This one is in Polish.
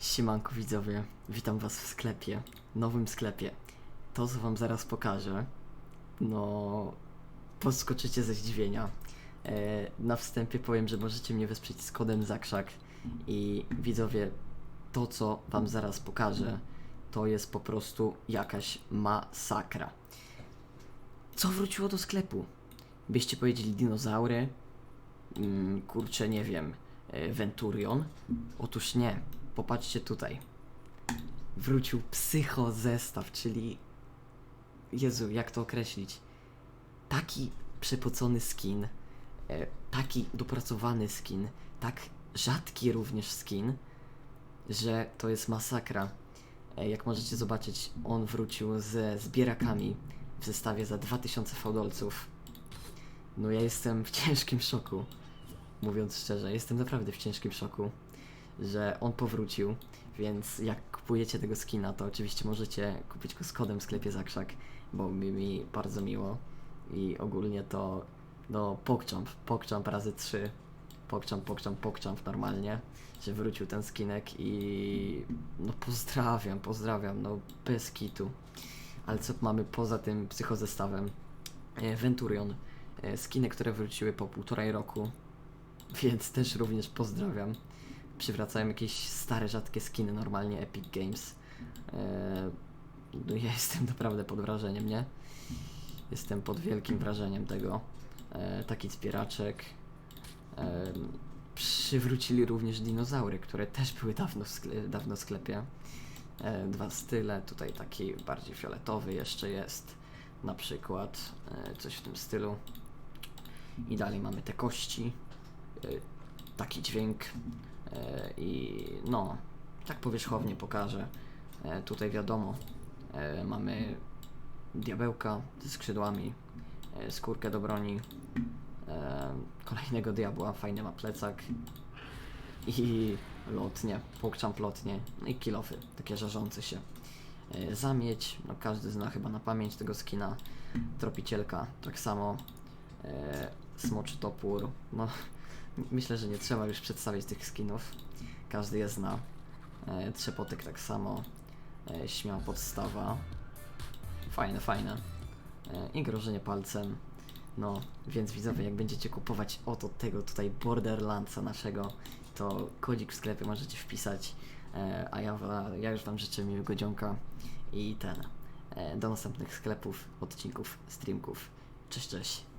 Siemanko widzowie, witam was w sklepie, nowym sklepie. To co wam zaraz pokażę, no podskoczycie ze zdziwienia. E, na wstępie powiem, że możecie mnie wesprzeć z kodem Zakrzak i widzowie, to co wam zaraz pokażę, to jest po prostu jakaś masakra. Co wróciło do sklepu? Byście powiedzieli dinozaury, mm, kurczę, nie wiem, e, Venturion? Otóż nie. Popatrzcie tutaj. Wrócił psycho zestaw, czyli. Jezu, jak to określić? Taki przepocony skin, e, taki dopracowany skin, tak rzadki również skin, że to jest masakra. E, jak możecie zobaczyć, on wrócił ze zbierakami w zestawie za 2000 fałdolców. No ja jestem w ciężkim szoku. Mówiąc szczerze, jestem naprawdę w ciężkim szoku, że on powrócił, więc jak kupujecie tego skina, to oczywiście możecie kupić go z kodem w sklepie Zakrzak, bo mi, mi bardzo miło i ogólnie to no pokczamp, pokczamp razy 3, pokczamp, pokczamp, pokczamp normalnie, że wrócił ten skinek i no pozdrawiam, pozdrawiam, no bez kitu. Ale co mamy poza tym psychozestawem? E, Venturion, e, skiny, które wróciły po półtorej roku, więc też również pozdrawiam. Przywracają jakieś stare, rzadkie skiny, normalnie Epic Games. E, no ja jestem naprawdę pod wrażeniem, nie? Jestem pod wielkim wrażeniem tego. E, taki zbieraczek. E, przywrócili również dinozaury, które też były dawno w, skle- dawno w sklepie. Dwa style, tutaj taki bardziej fioletowy jeszcze jest. Na przykład coś w tym stylu. I dalej mamy te kości. Taki dźwięk. E, I no, tak powierzchownie pokażę. E, tutaj wiadomo, e, mamy diabełka ze skrzydłami, skórkę do broni, kolejnego diabła, fajny ma plecak i lotnie, pokczam lotnie, i kilofy, takie żarzące się. Zamieć, no każdy zna chyba na pamięć tego skina, tropicielka tak samo, smoczy topór, no myślę, że nie trzeba już przedstawić tych skinów, każdy je zna. E, Trzepotek tak samo, e, śmiała podstawa, fajne, fajne. E, I grożenie palcem. No, więc widzowie, jak będziecie kupować oto tego tutaj Borderlandsa naszego, to kodzik w sklepie możecie wpisać, e, a ja, ja już Wam życzę miłego dzionka i ten, e, do następnych sklepów, odcinków, streamków. Cześć, cześć.